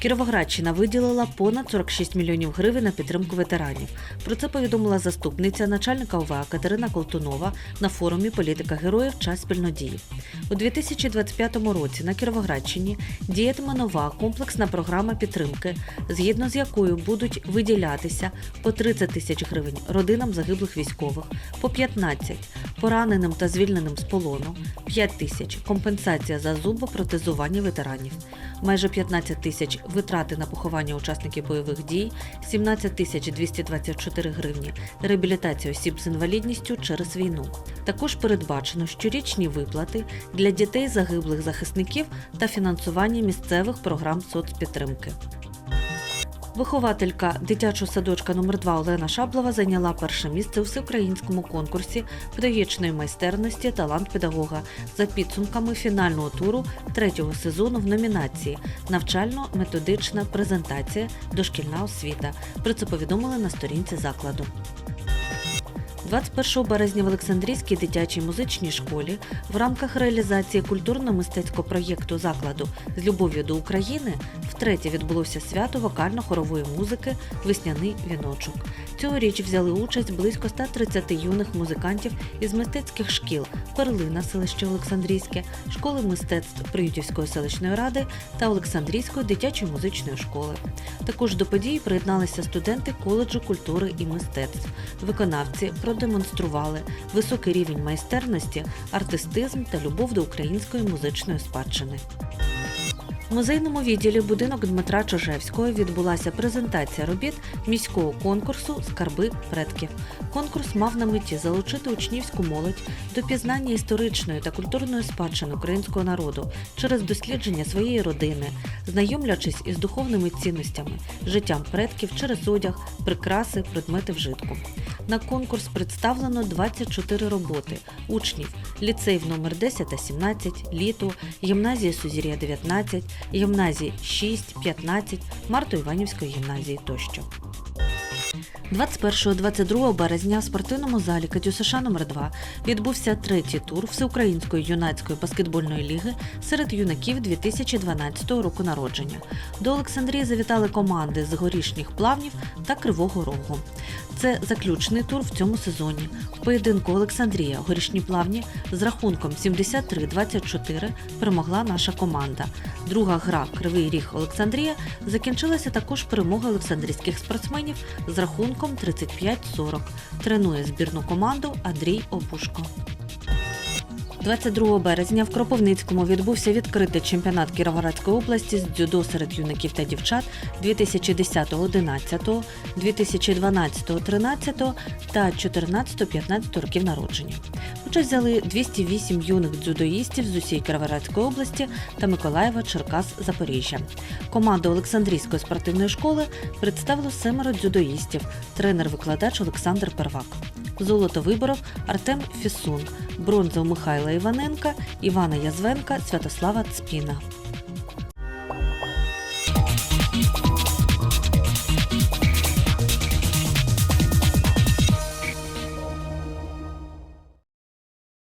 Кіровоградщина виділила понад 46 мільйонів гривень на підтримку ветеранів. Про це повідомила заступниця начальника ОВА Катерина Колтунова на форумі Політика героїв час спільнодії. У 2025 році на Кіровоградщині діятиме нова комплексна програма підтримки, згідно з якою будуть виділятися по 30 тисяч гривень родинам загиблих військових, по 15 пораненим та звільненим з полону, 5 тисяч компенсація за зубопротезування ветеранів, майже 15 тисяч витрати на поховання учасників бойових дій, 17 тисяч 224 гривні реабілітація осіб з інвалідністю через війну. Також передбачено щорічні виплати для дітей загиблих захисників та фінансування місцевих програм соцпідтримки. Вихователька дитячого садочка номер 2 Олена Шаблова зайняла перше місце у всеукраїнському конкурсі педагогічної майстерності Талант педагога за підсумками фінального туру третього сезону в номінації Навчально-методична презентація Дошкільна освіта. Про це повідомили на сторінці закладу. 21 березня в Олександрійській дитячій музичній школі в рамках реалізації культурно-мистецького проєкту закладу з любов'ю до України втретє відбулося свято вокально-хорової музики Весняний віночок. Цьогоріч взяли участь близько 130 юних музикантів із мистецьких шкіл Перлина, селище Олександрійське, школи мистецтв Приютівської селищної ради та Олександрійської дитячої музичної школи. Також до події приєдналися студенти коледжу культури і мистецтв. Виконавці продемонстрували високий рівень майстерності, артистизм та любов до української музичної спадщини. В музейному відділі будинок Дмитра Чожевського відбулася презентація робіт міського конкурсу Скарби предків. Конкурс мав на меті залучити учнівську молодь до пізнання історичної та культурної спадщини українського народу через дослідження своєї родини, знайомлячись із духовними цінностями, життям предків через одяг, прикраси, предмети вжитку. На конкурс представлено 24 роботи учнів ліцеїв номер 10 та 17, літо, гімназії Сузір'я 19, гімназії 6, 15, Марто-Іванівської гімназії тощо. 21-22 березня в спортивному залі Катюсиша номер 2 відбувся третій тур Всеукраїнської юнацької баскетбольної ліги серед юнаків 2012 року народження. До Олександрії завітали команди з горішніх плавнів та Кривого Рогу. Це заключний тур в цьому сезоні. В поєдинку Олександрія горішні плавні з рахунком 73-24 перемогла наша команда. Друга гра Кривий Ріг Олександрія закінчилася також перемогою олександрійських спортсменів з рахунком 35-40. Тренує збірну команду Андрій Опушко. 22 березня в Кропивницькому відбувся відкритий чемпіонат Кіровоградської області з дзюдо серед юнаків та дівчат 2010-11, 2012-13 та 14-15 років народження. Участь взяли 208 юних дзюдоїстів з усієї Кіровоградської області та Миколаєва, Черкас, Запоріжжя. Команду Олександрійської спортивної школи представило семеро дзюдоїстів, тренер-викладач Олександр Первак. Золото виборов Артем Фісун, бронза у Іваненка, Івана Язвенка, Святослава Цпіна.